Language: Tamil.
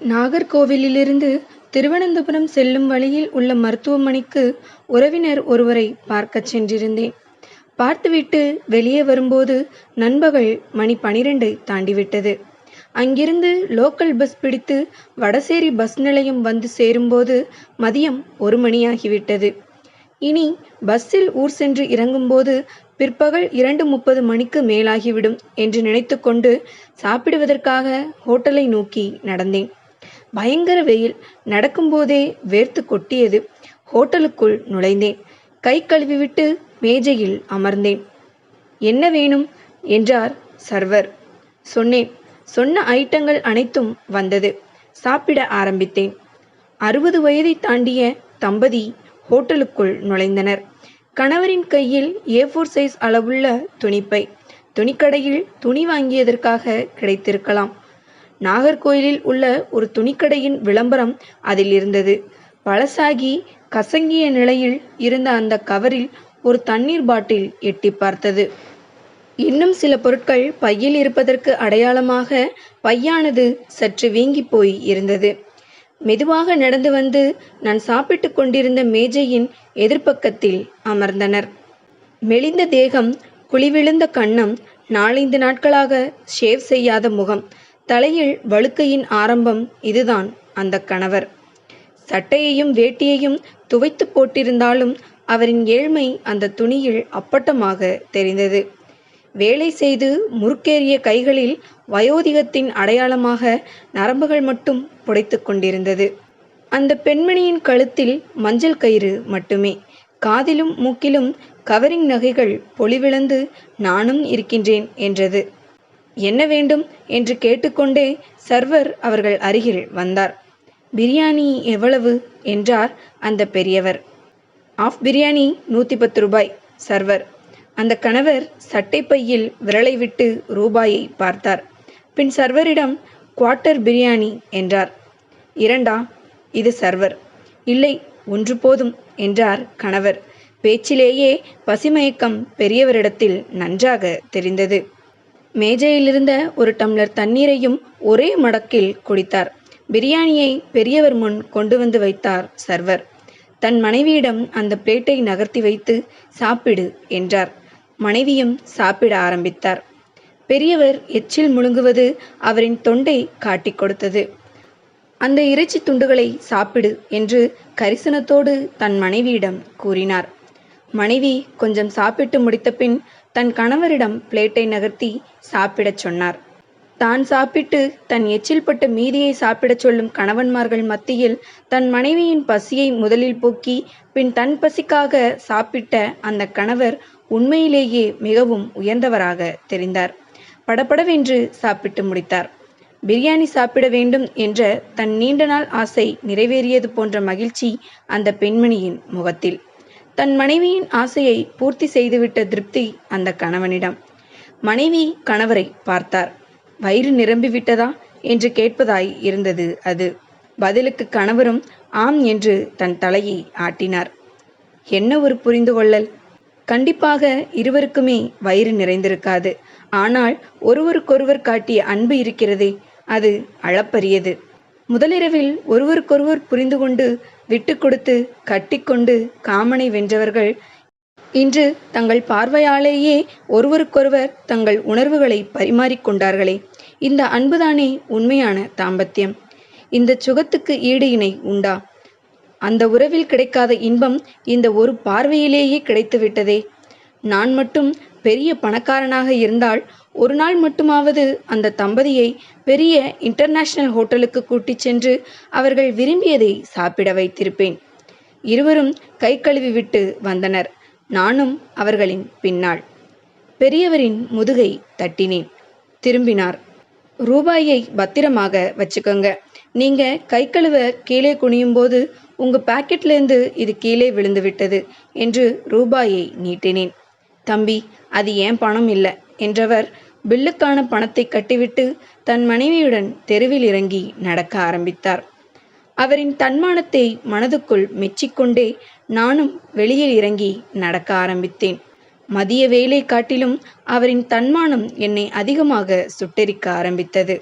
நாகர்கோவிலிலிருந்து திருவனந்தபுரம் செல்லும் வழியில் உள்ள மருத்துவமனைக்கு உறவினர் ஒருவரை பார்க்கச் சென்றிருந்தேன். பார்த்துவிட்டு வெளியே வரும்போது நண்பகல் மணி பனிரெண்டை தாண்டிவிட்டது. அங்கிருந்து லோக்கல் பஸ் பிடித்து வடசேரி பஸ் நிலையம் வந்து சேரும்போது மதியம் ஒரு மணியாகிவிட்டது. இனி பஸ்ஸில் ஊர் சென்று இறங்கும்போது பிற்பகல் இரண்டு முப்பது மணிக்கு மேலாகிவிடும் என்று நினைத்துக்கொண்டு சாப்பிடுவதற்காக ஹோட்டலை நோக்கி நடந்தேன். பயங்கர வெயில். நடக்கும்போதே வேர்த்துக் கொட்டியது. ஹோட்டலுக்குள் நுழைந்தேன். கை கழுவிவிட்டு மேஜையில் அமர்ந்தேன். என்ன வேணும்? என்றார் சர்வர். சொன்னேன். சொன்ன ஐட்டங்கள் அனைத்தும் வந்தது. சாப்பிட ஆரம்பித்தேன். அறுபது வயதைத் தாண்டிய தம்பதி ஹோட்டலுக்குள் நுழைந்தனர். கணவரின் கையில் ஏ ஃபோர் சைஸ் அளவுள்ள துணிப்பை. துணிக்கடையில் துணி வாங்கியதற்காக கிடைத்திருக்கலாம். நாகர்கோயிலில் உள்ள ஒரு துணிக்கடையின் விளம்பரம் அதில் இருந்தது. பழசாகி கசங்கிய நிலையில் இருந்த அந்த கவரில் ஒரு தண்ணீர் பாட்டில் எட்டிப் பார்த்தது. இன்னும் சில பொருட்கள் பையில் இருப்பதற்கு அடையாளமாக பையானது சற்று வீங்கிப் போய் இருந்தது. மெதுவாக நடந்து வந்து நான் சாப்பிட்டுக் கொண்டிருந்த மேஜையின் எதிர்ப்பக்கத்தில் அமர்ந்தனர். மெலிந்த தேகம் குழிவிழுந்த கண்ணம் நாலைந்து நாட்களாக ஷேவ் செய்யாத முகம் தலையில் வழுக்கையின் ஆரம்பம் இதுதான் அந்த கணவர். சட்டையையும் வேட்டியையும் துவைத்துப் போட்டிருந்தாலும் அவரின் ஏழ்மை அந்த துணியில் அப்பட்டமாக தெரிந்தது. வேலை செய்து முறுக்கேறிய கைகளில் வயோதிகத்தின் அடையாளமாக நரம்புகள் மட்டும் புடைத்து கொண்டிருந்தது. அந்த பெண்மணியின் கழுத்தில் மஞ்சள் கயிறு மட்டுமே. காதிலும் மூக்கிலும் கவரிங் நகைகள் பொலிவிழந்து நானும் இருக்கின்றேன் என்றது. என்ன வேண்டும்? என்று கேட்டுக்கொண்டே சர்வர் அவர்கள் அருகில் வந்தார். பிரியாணி எவ்வளவு? என்றார் அந்த பெரியவர். ஆஃப் பிரியாணி நூற்றி பத்து ரூபாய். சர்வர். அந்த கணவர் சட்டை பையில் விரலை விட்டு ரூபாயை பார்த்தார். பின் சர்வரிடம் குவார்ட்டர் பிரியாணி என்றார். இரண்டா? இது சர்வர். இல்லை ஒன்று போதும் என்றார் கணவர். பேச்சிலேயே பசிமயக்கம் பெரியவரிடத்தில் நன்றாக தெரிந்தது. மேஜையிலிருந்த ஒரு டம்ளர் தண்ணீரையும் ஒரே மடக்கில் குடித்தார். பிரியாணியை பெரியவர் முன் கொண்டு வந்து வைத்தார் சர்வர். தன் மனைவியிடம் அந்த பிளேட்டை நகர்த்தி வைத்து சாப்பிடு என்றார். மனைவியும் சாப்பிட ஆரம்பித்தார். பெரியவர் எச்சில் முழுங்குவது அவரின் தொண்டை காட்டிக் கொடுத்தது. அந்த இறைச்சி துண்டுகளை சாப்பிடு என்று கரிசனத்தோடு தன் மனைவியிடம் கூறினார். மனைவி கொஞ்சம் சாப்பிட்டு முடித்தபின் தன் கணவரிடம் பிளேட்டை நகர்த்தி சாப்பிடச் சொன்னார். தான் சாப்பிட்டு தன் எச்சில் பட்ட மீதியை சாப்பிடச் சொல்லும் கணவன்மார்கள் மத்தியில் தன் மனைவியின் பசியை முதலில் போக்கி பின் தன் பசிக்காக சாப்பிட்ட அந்த கணவர் உண்மையிலேயே மிகவும் உயர்ந்தவராக தெரிந்தார். படபடவென்று சாப்பிட்டு முடித்தார். பிரியாணி சாப்பிட வேண்டும் என்ற தன் நீண்ட நாள் ஆசை நிறைவேறியது போன்ற மகிழ்ச்சி அந்த பெண்மணியின் முகத்தில். தன் மனைவியின் ஆசையை பூர்த்தி செய்துவிட்ட திருப்தி அந்த கணவனிடம். மனைவி கணவரை பார்த்தார். வயிறு நிரம்பிவிட்டதா? என்று கேட்பதாய் இருந்தது அது. பதிலுக்கு கணவரும் ஆம் என்று தன் தலையை ஆட்டினார். என்ன ஒரு புரிந்து கொள்ளல். கண்டிப்பாக இருவருக்குமே வயிறு நிறைந்திருக்காது. ஆனால் ஒருவருக்கொருவர் காட்டிய அன்பு இருக்கிறதே அது அளப்பரியது. முதலிரவில் ஒருவருக்கொருவர் புரிந்து கொண்டு விட்டுக் கொடுத்து கட்டிக்கொண்டு காமனை வென்றவர்கள் இன்று தங்கள் பார்வையாலேயே ஒருவருக்கொருவர் தங்கள் உணர்வுகளை பரிமாறிக் கொண்டார்களே இந்த அன்புதானே உண்மையான தாம்பத்தியம் இந்த சுகத்துக்கு ஈடு இணை உண்டா? அந்த உறவில் கிடைக்காத இன்பம் இந்த ஒரு பார்வையிலேயே கிடைத்துவிட்டதே. நான் மட்டும் பெரிய பணக்காரனாக இருந்தால் ஒரு நாள் மட்டுமாவது அந்த தம்பதியை பெரிய இன்டர்நேஷனல் ஹோட்டலுக்கு கூட்டிச் சென்று அவர்கள் விரும்பியதை சாப்பிட வைத்திருப்பேன். இருவரும் கை கழுவி விட்டு வந்தனர். நானும் அவர்களின் பின்னால். பெரியவரின் முதுகை தட்டினேன். திரும்பினார். ரூபாயை பத்திரமாக வச்சுக்கோங்க நீங்க கை கழுவ கீழே குனியும்போது உங்க பாக்கெட்லேருந்து இது கீழே விழுந்துவிட்டது என்று ரூபாயை நீட்டினேன். தம்பி அது ஏன் பணம் இல்லை என்றவர் பில்லுக்கான பணத்தை கட்டிவிட்டு தன் மனைவியுடன் தெருவில் இறங்கி நடக்க ஆரம்பித்தார். அவரின் தன்மானத்தை மனதுக்குள் மெச்சிக்கொண்டே நானும் வெளியில் இறங்கி நடக்க ஆரம்பித்தேன். மதிய வேலை காட்டிலும் அவரின் தன்மானம் என்னை அதிகமாக சுட்டெரிக்க ஆரம்பித்தது.